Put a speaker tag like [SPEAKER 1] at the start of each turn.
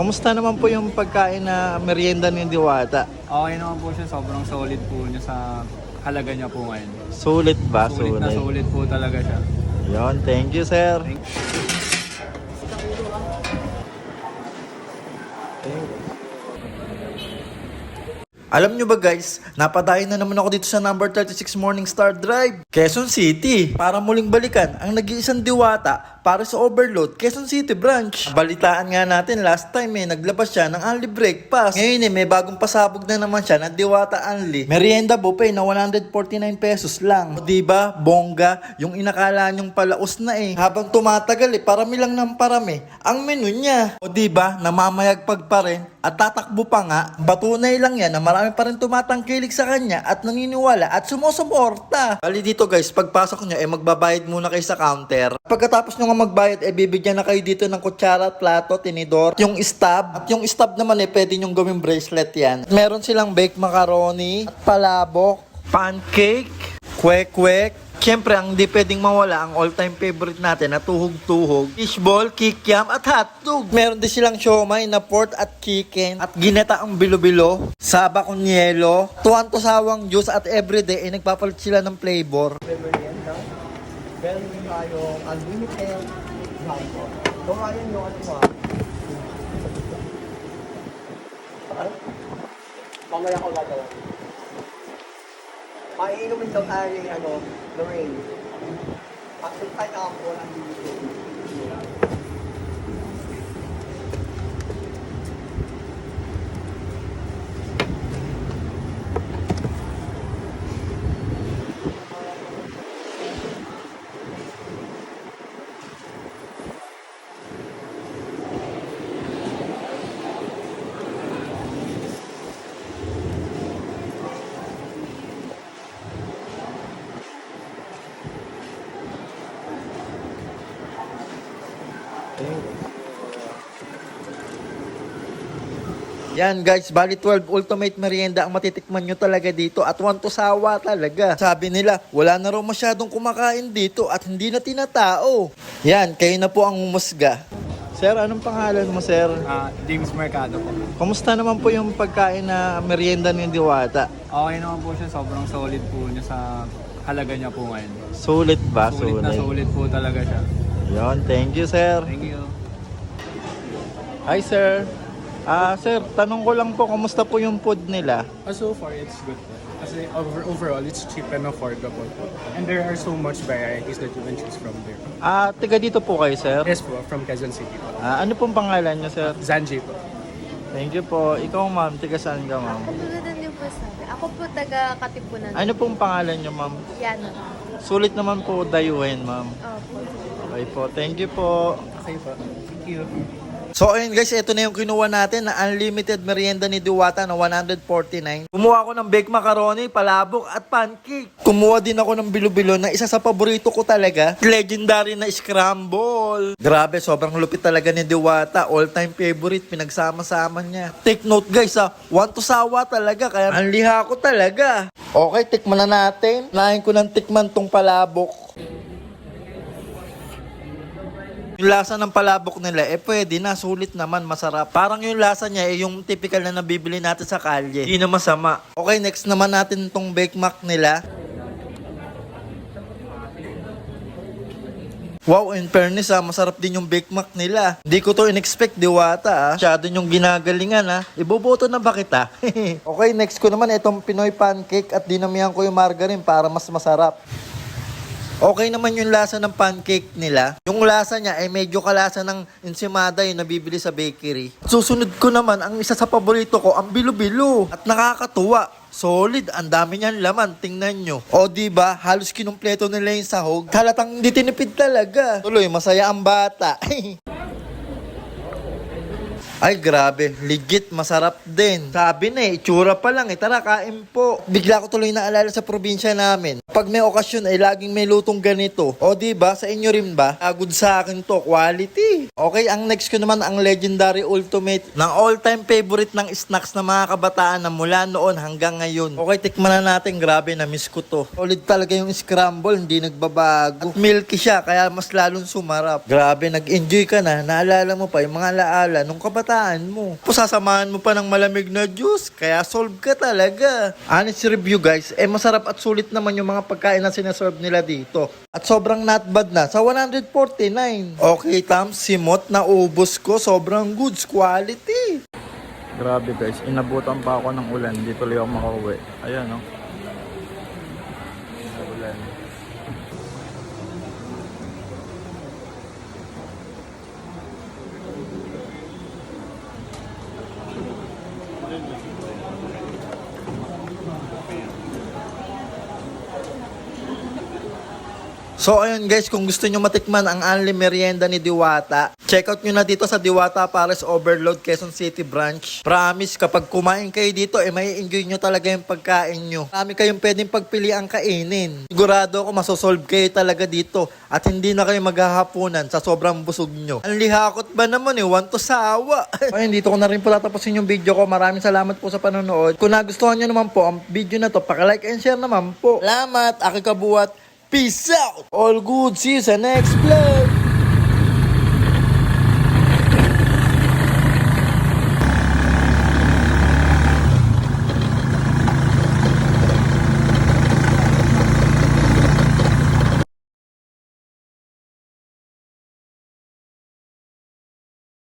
[SPEAKER 1] Kumusta naman po yung pagkain na merienda ni Diwata?
[SPEAKER 2] Okay naman po siya, sobrang solid po niya sa halaga niya po ngayon.
[SPEAKER 1] Sulit ba?
[SPEAKER 2] Sulit na sulit po talaga siya.
[SPEAKER 1] Yon, thank you, sir.
[SPEAKER 2] Thank
[SPEAKER 1] Alam nyo ba guys, napadayo na naman ako dito sa number 36 Morningstar Drive, Quezon City. Para muling balikan ang nag-iisang diwata para sa Overload, Quezon City branch. Balitaan nga natin last time eh, naglabas siya ng Only Breakfast. Ngayon eh, may bagong pasabog na naman siya na Diwata Only. Merienda buffet na 149 pesos lang. O diba, bongga, yung inakala nyong palaos na eh. Habang tumatagal eh, parami lang ng parami. Ang menu niya. O diba, namamayagpag pa rin at tatakbo pa nga, patunay lang yan na marami pa rin tumatangkilik sa kanya at naniniwala at sumusuporta. Bali dito guys, pagpasok nyo, eh magbabayad muna kayo sa counter. Pagkatapos nyo nga magbayad, eh bibigyan na kayo dito ng kutsara at plato, tinidor, yung stab. At yung stab naman eh, pwede nyong gawing bracelet yan. Meron silang baked macaroni, at palabok, pancake, kwek-kwek, Siyempre, ang di pwedeng mawala ang all-time favorite natin na tuhog-tuhog, fishball, kikiam at hotdog. Meron din silang siomay na pork at chicken at ginata ang bilo-bilo, saba con yelo, tuwan to sawang juice at everyday ay nagpapalit sila ng flavor.
[SPEAKER 3] Meron din tayong unlimited jumbo. Kung ayaw nyo, ano? Ano? Mamaya ko gagawa. Daw tayo yung ano, Lorraine. Actually, kahit ako, unlimited.
[SPEAKER 1] Yan guys, bali 12 ultimate merienda ang matitikman nyo talaga dito at one to sawa talaga. Sabi nila, wala na raw masyadong kumakain dito at hindi na tinatao. Yan, kayo na po ang umusga. Sir, anong pangalan mo sir?
[SPEAKER 2] Ah, James Mercado po.
[SPEAKER 1] Kumusta naman po yung pagkain na merienda ni Diwata?
[SPEAKER 2] Okay naman po siya, sobrang solid po niya sa halaga niya po ngayon.
[SPEAKER 1] Sulit ba?
[SPEAKER 2] Sulit na sulit po talaga siya.
[SPEAKER 1] Yon, thank you sir.
[SPEAKER 2] Thank you.
[SPEAKER 1] Hi sir. Ah, sir, tanong ko lang po, kumusta po yung food nila?
[SPEAKER 4] Uh, so far, it's good po. Kasi over, overall, it's cheap and affordable po. And there are so much varieties that you can choose from there.
[SPEAKER 1] Ah, tiga dito po kayo sir.
[SPEAKER 4] Yes po, from Quezon City po.
[SPEAKER 1] Ah, ano pong pangalan niyo sir?
[SPEAKER 4] Zanji po.
[SPEAKER 1] Thank you po. Ikaw ma'am, tiga saan ka ma'am?
[SPEAKER 5] Tulad din po sabi. Ako po taga Katipunan.
[SPEAKER 1] Ano pong pangalan niyo ma'am?
[SPEAKER 5] Yana.
[SPEAKER 1] Sulit naman po dayuhin ma'am.
[SPEAKER 5] Opo.
[SPEAKER 1] Okay po, thank you po.
[SPEAKER 4] Okay po. Thank you.
[SPEAKER 1] So ayun guys, ito na yung kinuha natin na unlimited merienda ni Diwata na 149. Kumuha ako ng baked macaroni, palabok at pancake. Kumuha din ako ng bilo-bilo na isa sa paborito ko talaga. Legendary na scramble. Grabe, sobrang lupit talaga ni Diwata. All-time favorite, pinagsama-sama niya. Take note guys ha, one to sawa talaga. Kaya ang liha ko talaga. Okay, tikman na natin. Nahin ko ng tikman tong palabok. Yung lasa ng palabok nila, eh pwede na, sulit naman, masarap. Parang yung lasa niya, eh yung typical na nabibili natin sa kalye. Hindi na masama. Okay, next naman natin tong Bake Mac nila. Wow, in fairness ah, masarap din yung Bake Mac nila. Hindi ko to in-expect, diwata ah. Masyado yung ginagalingan ah. Iboboto na ba kita? okay, next ko naman itong Pinoy pancake at dinamihan ko yung margarine para mas masarap. Okay naman yung lasa ng pancake nila. Yung lasa niya ay medyo kalasa ng ensimada yung nabibili sa bakery. Susunod ko naman, ang isa sa paborito ko, ang bilo-bilo. At nakakatuwa. Solid, ang dami niyan laman, tingnan nyo. O di ba halos kinumpleto nila yung sahog. Halatang hindi tinipid talaga. Tuloy, masaya ang bata. Ay, grabe. Legit, masarap din. Sabi na eh, itsura pa lang eh. Tara, kain po. Bigla ko tuloy naalala sa probinsya namin. Pag may okasyon ay laging may lutong ganito. O di ba sa inyo rin ba? Agud sa akin to, quality. Okay, ang next ko naman ang legendary ultimate ng all-time favorite ng snacks ng mga kabataan na mula noon hanggang ngayon. Okay, tikman na natin. Grabe, na-miss ko to. Solid talaga yung scramble, hindi nagbabago. At milky siya, kaya mas lalong sumarap. Grabe, nag-enjoy ka na. Naalala mo pa yung mga alaala nung kabataan kabataan mo. Pusasamahan mo pa ng malamig na juice, kaya solve ka talaga. Honest review guys, eh masarap at sulit naman yung mga pagkain na sinaserve nila dito. At sobrang not bad na sa 149. Okay, Tam, simot na ubos ko, sobrang goods quality.
[SPEAKER 6] Grabe guys, inabutan pa ako ng ulan. Di tuloy ako makauwi. Ayan no. Ulan.
[SPEAKER 1] So ayun guys, kung gusto nyo matikman ang Anli Merienda ni Diwata, check out nyo na dito sa Diwata Paris Overload Quezon City Branch. Promise, kapag kumain kayo dito, eh may enjoy nyo talaga yung pagkain nyo. Marami kayong pwedeng pagpili ang kainin. Sigurado ako masosolve kayo talaga dito at hindi na kayo maghahapunan sa sobrang busog nyo. Ang lihakot ba naman eh, want to sawa. ayun, dito ko na rin po tatapusin yung video ko. Maraming salamat po sa panonood. Kung nagustuhan nyo naman po ang video na to, like and share naman po. Salamat, aki kabuat. Peace out! All good, see you sa next vlog!